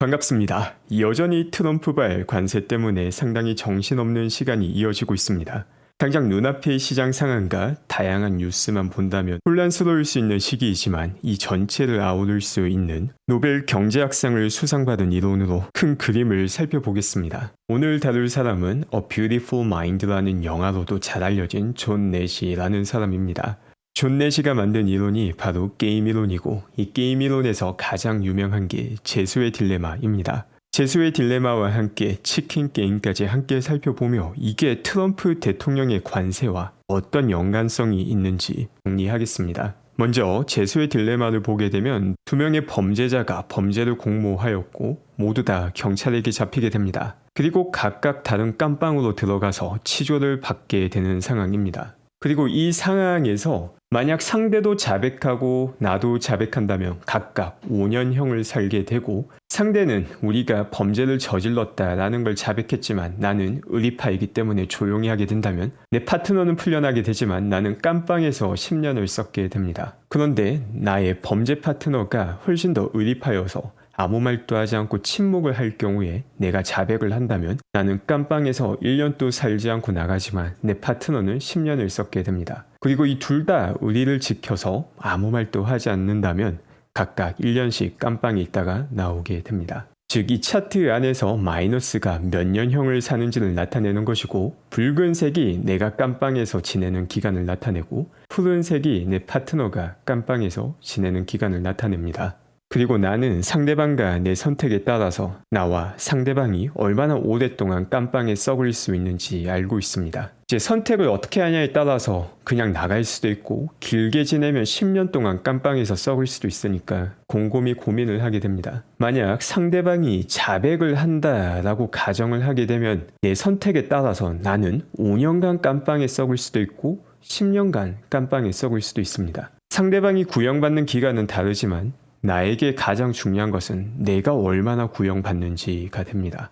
반갑습니다. 여전히 트럼프발 관세 때문에 상당히 정신없는 시간이 이어지고 있습니다. 당장 눈앞의 시장 상황과 다양한 뉴스만 본다면 혼란스러울 수 있는 시기이지만 이 전체를 아우를 수 있는 노벨 경제학상을 수상받은 이론으로 큰 그림을 살펴보겠습니다. 오늘 다룰 사람은 A Beautiful Mind라는 영화로도 잘 알려진 존 내시라는 사람입니다. 존 내시가 만든 이론이 바로 게임 이론이고 이 게임 이론에서 가장 유명한 게 재수의 딜레마입니다. 재수의 딜레마와 함께 치킨 게임까지 함께 살펴보며 이게 트럼프 대통령의 관세와 어떤 연관성이 있는지 정리하겠습니다. 먼저 재수의 딜레마를 보게 되면 두 명의 범죄자가 범죄를 공모하였고 모두 다 경찰에게 잡히게 됩니다. 그리고 각각 다른 깜빵으로 들어가서 치조를 받게 되는 상황입니다. 그리고 이 상황에서 만약 상대도 자백하고 나도 자백한다면 각각 5년형을 살게 되고 상대는 우리가 범죄를 저질렀다라는 걸 자백했지만 나는 의리파이기 때문에 조용히 하게 된다면 내 파트너는 풀려나게 되지만 나는 깜빵에서 10년을 썩게 됩니다. 그런데 나의 범죄 파트너가 훨씬 더 의리파여서 아무 말도 하지 않고 침묵을 할 경우에 내가 자백을 한다면 나는 깜빵에서 1년도 살지 않고 나가지만 내 파트너는 10년을 썩게 됩니다. 그리고 이 둘다 우리를 지켜서 아무 말도 하지 않는다면 각각 1년씩 깜빵에 있다가 나오게 됩니다. 즉, 이 차트 안에서 마이너스가 몇 년형을 사는지를 나타내는 것이고, 붉은색이 내가 깜빵에서 지내는 기간을 나타내고, 푸른색이 내 파트너가 깜빵에서 지내는 기간을 나타냅니다. 그리고 나는 상대방과 내 선택에 따라서 나와 상대방이 얼마나 오랫동안 깜빵에 썩을 수 있는지 알고 있습니다. 이제 선택을 어떻게 하냐에 따라서 그냥 나갈 수도 있고 길게 지내면 10년 동안 깜빵에서 썩을 수도 있으니까 곰곰이 고민을 하게 됩니다. 만약 상대방이 자백을 한다라고 가정을 하게 되면 내 선택에 따라서 나는 5년간 깜빵에 썩을 수도 있고 10년간 깜빵에 썩을 수도 있습니다. 상대방이 구형받는 기간은 다르지만 나에게 가장 중요한 것은 내가 얼마나 구형받는지가 됩니다.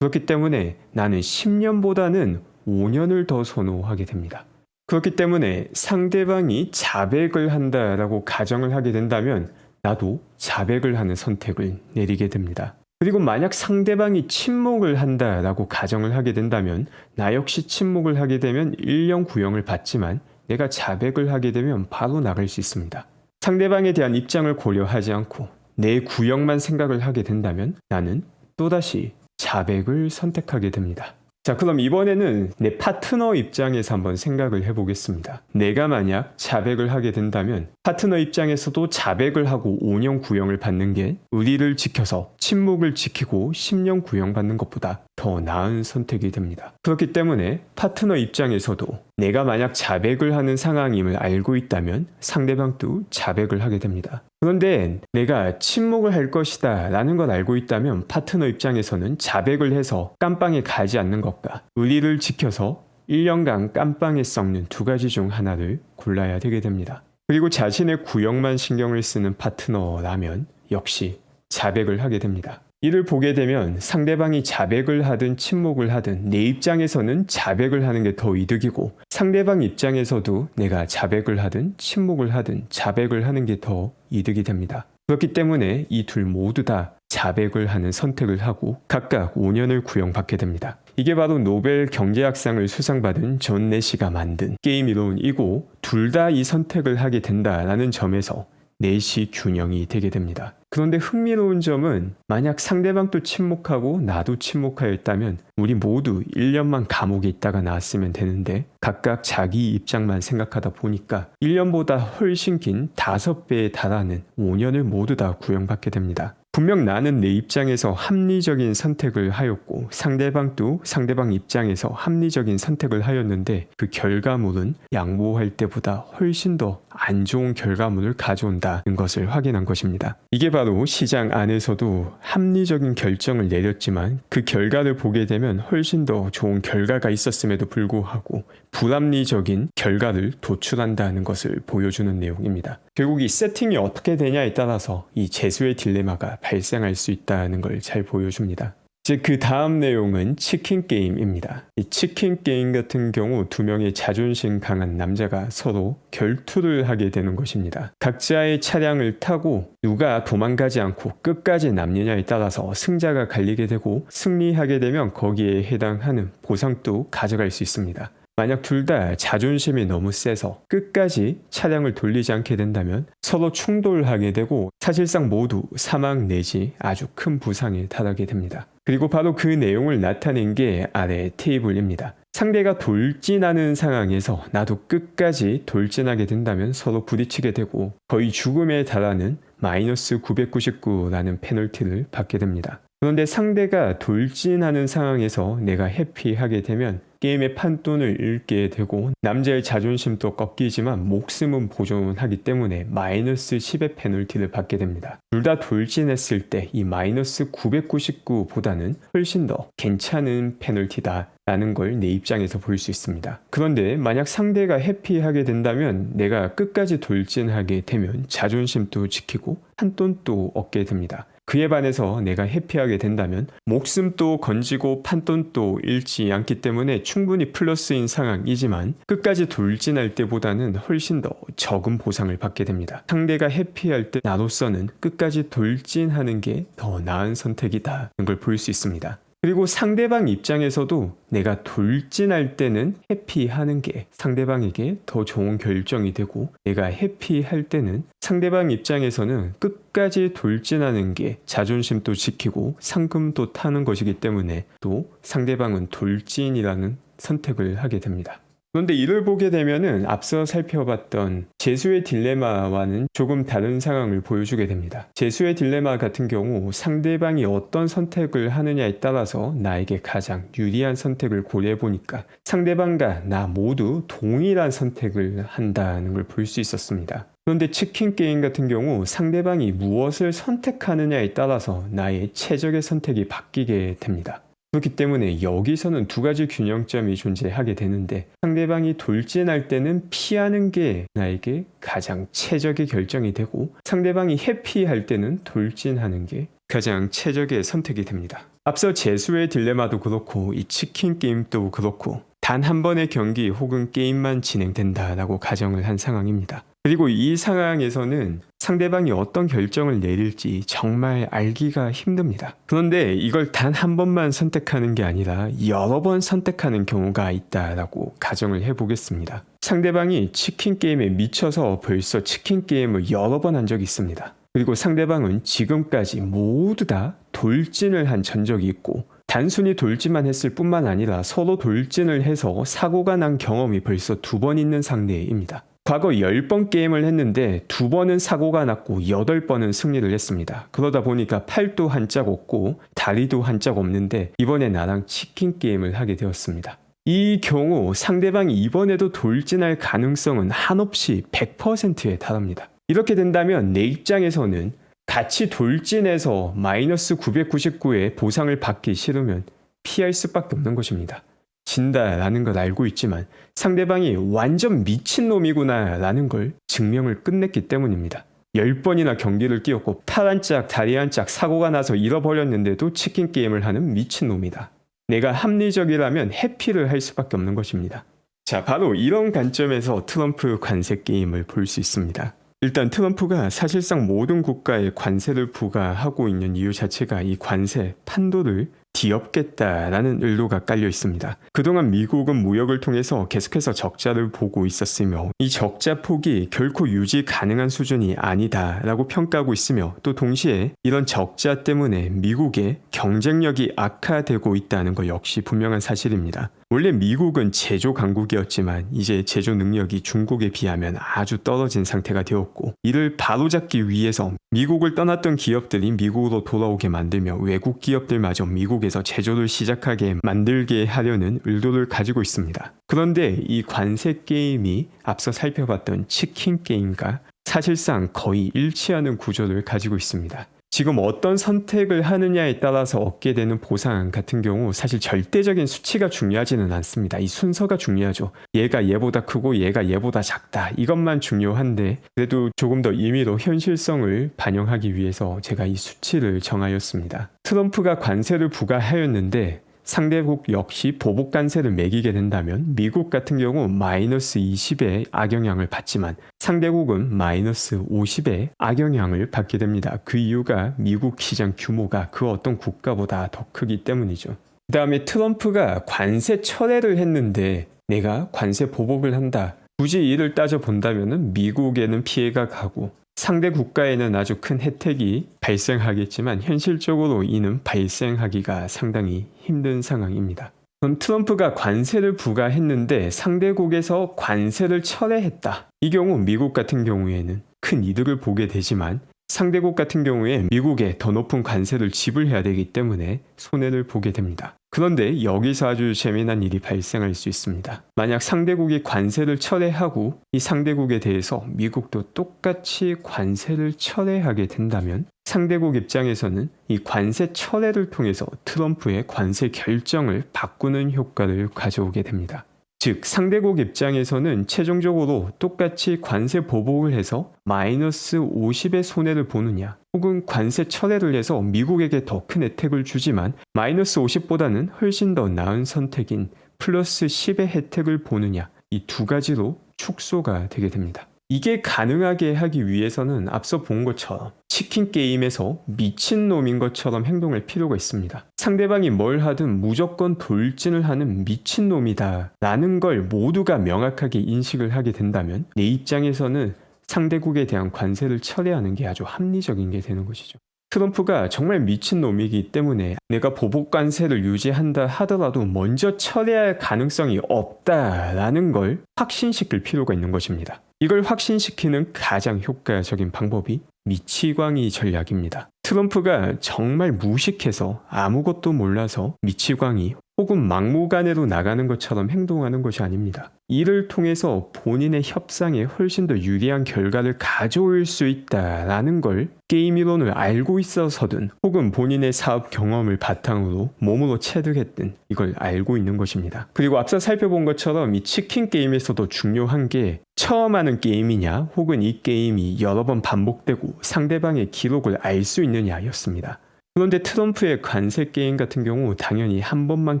그렇기 때문에 나는 10년보다는 5년을 더 선호하게 됩니다. 그렇기 때문에 상대방이 자백을 한다라고 가정을 하게 된다면 나도 자백을 하는 선택을 내리게 됩니다. 그리고 만약 상대방이 침묵을 한다라고 가정을 하게 된다면 나 역시 침묵을 하게 되면 1년 구형을 받지만 내가 자백을 하게 되면 바로 나갈 수 있습니다. 상대방에 대한 입장을 고려하지 않고 내 구역만 생각을 하게 된다면 나는 또다시 자백을 선택하게 됩니다. 자, 그럼 이번에는 내 파트너 입장에서 한번 생각을 해보겠습니다. 내가 만약 자백을 하게 된다면 파트너 입장에서도 자백을 하고 5년 구형을 받는 게 의리를 지켜서 침묵을 지키고 10년 구형 받는 것보다 더 나은 선택이 됩니다. 그렇기 때문에 파트너 입장에서도 내가 만약 자백을 하는 상황임을 알고 있다면 상대방도 자백을 하게 됩니다. 그런데 내가 침묵을 할 것이다 라는 걸 알고 있다면 파트너 입장에서는 자백을 해서 깜빵에 가지 않는 것과 의리를 지켜서 1년간 깜빵에 썩는 두 가지 중 하나를 골라야 되게 됩니다. 그리고 자신의 구역만 신경을 쓰는 파트너라면 역시 자백을 하게 됩니다. 이를 보게 되면 상대방이 자백을 하든 침묵을 하든 내 입장에서는 자백을 하는 게 더 이득이고 상대방 입장에서도 내가 자백을 하든 침묵을 하든 자백을 하는 게 더 이득이 됩니다. 그렇기 때문에 이 둘 모두 다 자백을 하는 선택을 하고 각각 5년을 구형받게 됩니다. 이게 바로 노벨 경제학상을 수상받은 존 내시가 만든 게임 이론이고 둘 다 이 선택을 하게 된다라는 점에서 내시 균형이 되게 됩니다. 그런데 흥미로운 점은 만약 상대방도 침묵하고 나도 침묵하였다면 우리 모두 1년만 감옥에 있다가 나왔으면 되는데 각각 자기 입장만 생각하다 보니까 1년보다 훨씬 긴 5배에 달하는 5년을 모두 다 구형받게 됩니다. 분명 나는 내 입장에서 합리적인 선택을 하였고 상대방도 상대방 입장에서 합리적인 선택을 하였는데 그 결과물은 양보할 때보다 훨씬 더 안 좋은 결과물을 가져온다는 것을 확인한 것입니다. 이게 바로 시장 안에서도 합리적인 결정을 내렸지만 그 결과를 보게 되면 훨씬 더 좋은 결과가 있었음에도 불구하고 불합리적인 결과를 도출한다는 것을 보여주는 내용입니다. 결국 이 세팅이 어떻게 되냐에 따라서 이 재수의 딜레마가 발생할 수 있다는 걸 잘 보여줍니다. 이제 그 다음 내용은 치킨 게임입니다. 이 치킨 게임 같은 경우 두 명의 자존심 강한 남자가 서로 결투를 하게 되는 것입니다. 각자의 차량을 타고 누가 도망가지 않고 끝까지 남느냐에 따라서 승자가 갈리게 되고 승리하게 되면 거기에 해당하는 보상도 가져갈 수 있습니다. 만약 둘 다 자존심이 너무 세서 끝까지 차량을 돌리지 않게 된다면 서로 충돌하게 되고 사실상 모두 사망 내지 아주 큰 부상에 달하게 됩니다. 그리고 바로 그 내용을 나타낸 게 아래 테이블입니다. 상대가 돌진하는 상황에서 나도 끝까지 돌진하게 된다면 서로 부딪히게 되고 거의 죽음에 달하는 마이너스 999라는 페널티를 받게 됩니다. 그런데 상대가 돌진하는 상황에서 내가 해피하게 되면 게임의 판돈을 잃게 되고 남자의 자존심도 꺾이지만 목숨은 보존하기 때문에 마이너스 10의 페널티를 받게 됩니다. 둘 다 돌진했을 때 이 마이너스 999보다는 훨씬 더 괜찮은 페널티다. 라는 걸 내 입장에서 볼 수 있습니다. 그런데 만약 상대가 해피하게 된다면 내가 끝까지 돌진하게 되면 자존심도 지키고 판돈도 얻게 됩니다. 그에 반해서 내가 해피하게 된다면 목숨도 건지고 판돈도 잃지 않기 때문에 충분히 플러스인 상황이지만 끝까지 돌진할 때보다는 훨씬 더 적은 보상을 받게 됩니다. 상대가 해피할 때 나로서는 끝까지 돌진하는 게 더 나은 선택이다 는 걸 볼 수 있습니다. 그리고 상대방 입장에서도 내가 돌진할 때는 해피하는 게 상대방에게 더 좋은 결정이 되고 내가 해피할 때는 상대방 입장에서는 끝까지 돌진하는 게 자존심도 지키고 상금도 타는 것이기 때문에 또 상대방은 돌진이라는 선택을 하게 됩니다. 그런데 이를 보게 되면은 앞서 살펴봤던 재수의 딜레마와는 조금 다른 상황을 보여주게 됩니다. 재수의 딜레마 같은 경우 상대방이 어떤 선택을 하느냐에 따라서 나에게 가장 유리한 선택을 고려해 보니까 상대방과 나 모두 동일한 선택을 한다는 걸 볼 수 있었습니다. 그런데 치킨 게임 같은 경우 상대방이 무엇을 선택하느냐에 따라서 나의 최적의 선택이 바뀌게 됩니다. 그렇기 때문에 여기서는 두 가지 균형점이 존재하게 되는데 상대방이 돌진할 때는 피하는 게 나에게 가장 최적의 결정이 되고 상대방이 해피할 때는 돌진하는 게 가장 최적의 선택이 됩니다. 앞서 재수의 딜레마도 그렇고 이 치킨 게임도 그렇고 단 한 번의 경기 혹은 게임만 진행된다라고 가정을 한 상황입니다. 그리고 이 상황에서는 상대방이 어떤 결정을 내릴지 정말 알기가 힘듭니다. 그런데 이걸 단 한 번만 선택하는 게 아니라 여러 번 선택하는 경우가 있다라고 가정을 해보겠습니다. 상대방이 치킨 게임에 미쳐서 벌써 치킨 게임을 여러 번 한 적이 있습니다. 그리고 상대방은 지금까지 모두 다 돌진을 한 전적이 있고 단순히 돌진만 했을 뿐만 아니라 서로 돌진을 해서 사고가 난 경험이 벌써 두 번 있는 상대입니다. 과거 10번 게임을 했는데 두 번은 사고가 났고 8번은 승리를 했습니다. 그러다 보니까 팔도 한짝 없고 다리도 한짝 없는데 이번에 나랑 치킨 게임을 하게 되었습니다. 이 경우 상대방이 이번에도 돌진할 가능성은 한없이 100%에 달합니다. 이렇게 된다면 내 입장에서는 같이 돌진해서 마이너스 999의 보상을 받기 싫으면 피할 수밖에 없는 것입니다. 진다라는 걸 알고 있지만 상대방이 완전 미친놈이구나라는 걸 증명을 끝냈기 때문입니다. 10번이나 경기를 뛰었고 팔 한 짝, 다리 한 짝 사고가 나서 잃어버렸는데도 치킨 게임을 하는 미친놈이다. 내가 합리적이라면 해피를 할 수밖에 없는 것입니다. 자, 바로 이런 관점에서 트럼프 관세 게임을 볼 수 있습니다. 일단 트럼프가 사실상 모든 국가에 관세를 부과하고 있는 이유 자체가 이 관세 판도를 뒤엎겠다라는 의도가 깔려 있습니다. 그동안 미국은 무역을 통해서 계속해서 적자를 보고 있었으며 이 적자 폭이 결코 유지 가능한 수준이 아니다라고 평가하고 있으며 또 동시에 이런 적자 때문에 미국의 경쟁력이 악화되고 있다는 것 역시 분명한 사실입니다. 원래 미국은 제조 강국이었지만 이제 제조 능력이 중국에 비하면 아주 떨어진 상태가 되었고 이를 바로잡기 위해서 미국을 떠났던 기업들이 미국으로 돌아오게 만들며 외국 기업들마저 미국에서 제조를 시작하게 만들게 하려는 의도를 가지고 있습니다. 그런데 이 관세 게임이 앞서 살펴봤던 치킨 게임과 사실상 거의 일치하는 구조를 가지고 있습니다. 지금 어떤 선택을 하느냐에 따라서 얻게 되는 보상 같은 경우 사실 절대적인 수치가 중요하지는 않습니다. 이 순서가 중요하죠. 얘가 얘보다 크고 얘가 얘보다 작다. 이것만 중요한데 그래도 조금 더 임의로 현실성을 반영하기 위해서 제가 이 수치를 정하였습니다. 트럼프가 관세를 부과하였는데 상대국 역시 보복 관세를 매기게 된다면 미국 같은 경우 마이너스 20의 악영향을 받지만 상대국은 마이너스 50의 악영향을 받게 됩니다. 그 이유가 미국 시장 규모가 그 어떤 국가보다 더 크기 때문이죠. 그 다음에 트럼프가 관세 철회를 했는데 내가 관세 보복을 한다. 굳이 이를 따져 본다면 미국에는 피해가 가고 상대 국가에는 아주 큰 혜택이 발생하겠지만 현실적으로 이는 발생하기가 상당히 힘든 상황입니다. 그럼 트럼프가 관세를 부과했는데 상대국에서 관세를 철회했다. 이 경우 미국 같은 경우에는 큰 이득을 보게 되지만 상대국 같은 경우에 미국에 더 높은 관세를 지불해야 되기 때문에 손해를 보게 됩니다. 그런데 여기서 아주 재미난 일이 발생할 수 있습니다. 만약 상대국이 관세를 철회하고 이 상대국에 대해서 미국도 똑같이 관세를 철회하게 된다면 상대국 입장에서는 이 관세 철회를 통해서 트럼프의 관세 결정을 바꾸는 효과를 가져오게 됩니다. 즉 상대국 입장에서는 최종적으로 똑같이 관세 보복을 해서 마이너스 50의 손해를 보느냐 혹은 관세 철회를 해서 미국에게 더 큰 혜택을 주지만 마이너스 50보다는 훨씬 더 나은 선택인 플러스 10의 혜택을 보느냐 이 두 가지로 축소가 되게 됩니다. 이게 가능하게 하기 위해서는 앞서 본 것처럼 치킨 게임에서 미친놈인 것처럼 행동할 필요가 있습니다. 상대방이 뭘 하든 무조건 돌진을 하는 미친놈이다 라는 걸 모두가 명확하게 인식을 하게 된다면 내 입장에서는 상대국에 대한 관세를 철회하는 게 아주 합리적인 게 되는 것이죠. 트럼프가 정말 미친놈이기 때문에 내가 보복 관세를 유지한다 하더라도 먼저 철회할 가능성이 없다라는 걸 확신시킬 필요가 있는 것입니다. 이걸 확신시키는 가장 효과적인 방법이 미치광이 전략입니다. 트럼프가 정말 무식해서 아무것도 몰라서 미치광이 혹은 막무가내로 나가는 것처럼 행동하는 것이 아닙니다. 이를 통해서 본인의 협상에 훨씬 더 유리한 결과를 가져올 수 있다라는 걸 게임 이론을 알고 있어서든 혹은 본인의 사업 경험을 바탕으로 몸으로 체득했든 이걸 알고 있는 것입니다. 그리고 앞서 살펴본 것처럼 이 치킨 게임에서도 중요한 게 처음 하는 게임이냐 혹은 이 게임이 여러 번 반복되고 상대방의 기록을 알 수 있느냐였습니다. 그런데 트럼프의 관세 게임 같은 경우 당연히 한 번만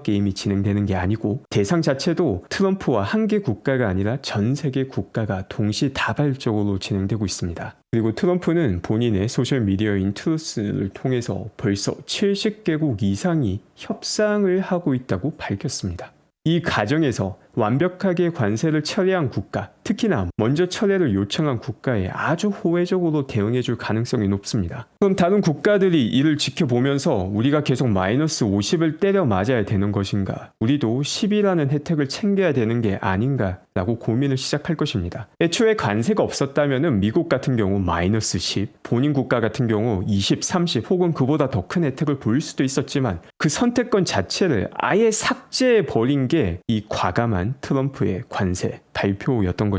게임이 진행되는 게 아니고 대상 자체도 트럼프와 한 개 국가가 아니라 전 세계 국가가 동시다발적으로 진행되고 있습니다. 그리고 트럼프는 본인의 소셜미디어인 트루스를 통해서 벌써 70개국 이상이 협상을 하고 있다고 밝혔습니다. 이 과정에서 완벽하게 관세를 철회한 국가, 특히나 먼저 철회를 요청한 국가에 아주 호혜적으로 대응해 줄 가능성이 높습니다. 그럼 다른 국가들이 이를 지켜보면서 우리가 계속 마이너스 50을 때려 맞아야 되는 것인가? 우리도 10이라는 혜택을 챙겨야 되는 게 아닌가? 라고 고민을 시작할 것입니다. 애초에 관세가 없었다면 미국 같은 경우 마이너스 10, 본인 국가 같은 경우 20, 30 혹은 그보다 더 큰 혜택을 보일 수도 있었지만 그 선택권 자체를 아예 삭제해 버린 게 이 과감한 트럼프의 관세 발표였던 것입니다.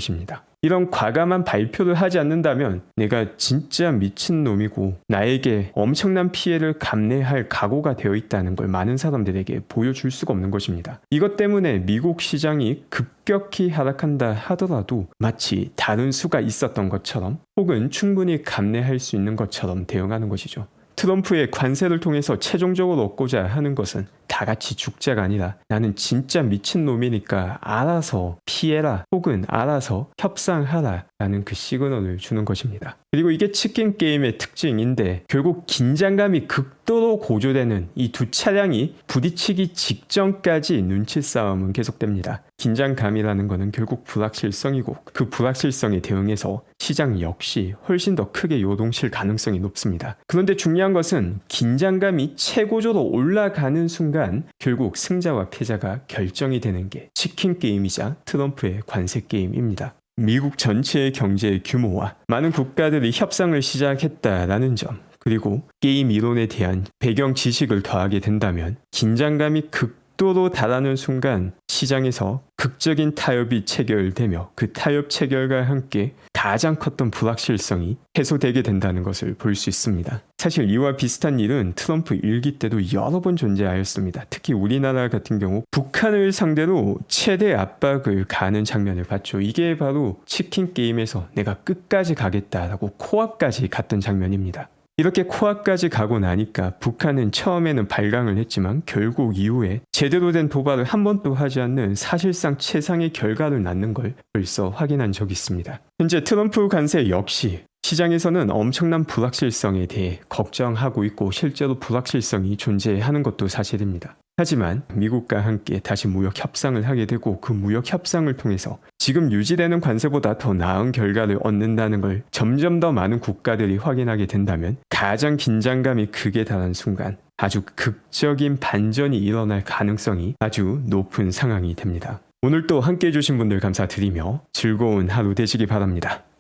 이런 과감한 발표를 하지 않는다면 내가 진짜 미친놈이고 나에게 엄청난 피해를 감내할 각오가 되어 있다는 걸 많은 사람들에게 보여줄 수가 없는 것입니다. 이것 때문에 미국 시장이 급격히 하락한다 하더라도 마치 다른 수가 있었던 것처럼 혹은 충분히 감내할 수 있는 것처럼 대응하는 것이죠. 트럼프의 관세를 통해서 최종적으로 얻고자 하는 것은 다 같이 죽자가 아니라 나는 진짜 미친놈이니까 알아서 피해라 혹은 알아서 협상하라 라는 그 시그널을 주는 것입니다. 그리고 이게 치킨 게임의 특징인데 결국 긴장감이 극도로 고조되는 이 두 차량이 부딪히기 직전까지 눈치 싸움은 계속됩니다. 긴장감이라는 것은 결국 불확실성이고 그 불확실성에 대응해서 시장 역시 훨씬 더 크게 요동칠 가능성이 높습니다. 그런데 중요한 것은 긴장감이 최고조로 올라가는 순간 결국 승자와 패자가 결정이 되는 게 치킨 게임이자 트럼프의 관세 게임입니다. 미국 전체의 경제 규모와 많은 국가들이 협상을 시작했다라는 점, 그리고 게임 이론에 대한 배경 지식을 더하게 된다면 긴장감이 극도로 달하는 순간 시장에서 극적인 타협이 체결되며 그 타협 체결과 함께 가장 컸던 불확실성이 해소되게 된다는 것을 볼 수 있습니다. 사실 이와 비슷한 일은 트럼프 일기 때도 여러 번 존재하였습니다. 특히 우리나라 같은 경우 북한을 상대로 최대 압박을 가는 장면을 봤죠. 이게 바로 치킨 게임에서 내가 끝까지 가겠다라고 코앞까지 갔던 장면입니다. 이렇게 코앞까지 가고 나니까 북한은 처음에는 발광을 했지만 결국 이후에 제대로 된 도발을 한 번도 하지 않는 사실상 최상의 결과를 낳는 걸 벌써 확인한 적이 있습니다. 현재 트럼프 관세 역시 시장에서는 엄청난 불확실성에 대해 걱정하고 있고 실제로 불확실성이 존재하는 것도 사실입니다. 하지만 미국과 함께 다시 무역 협상을 하게 되고 그 무역 협상을 통해서 지금 유지되는 관세보다 더 나은 결과를 얻는다는 걸 점점 더 많은 국가들이 확인하게 된다면 가장 긴장감이 크게 달한 순간 아주 극적인 반전이 일어날 가능성이 아주 높은 상황이 됩니다. 오늘 또 함께 해주신 분들 감사드리며 즐거운 하루 되시기 바랍니다.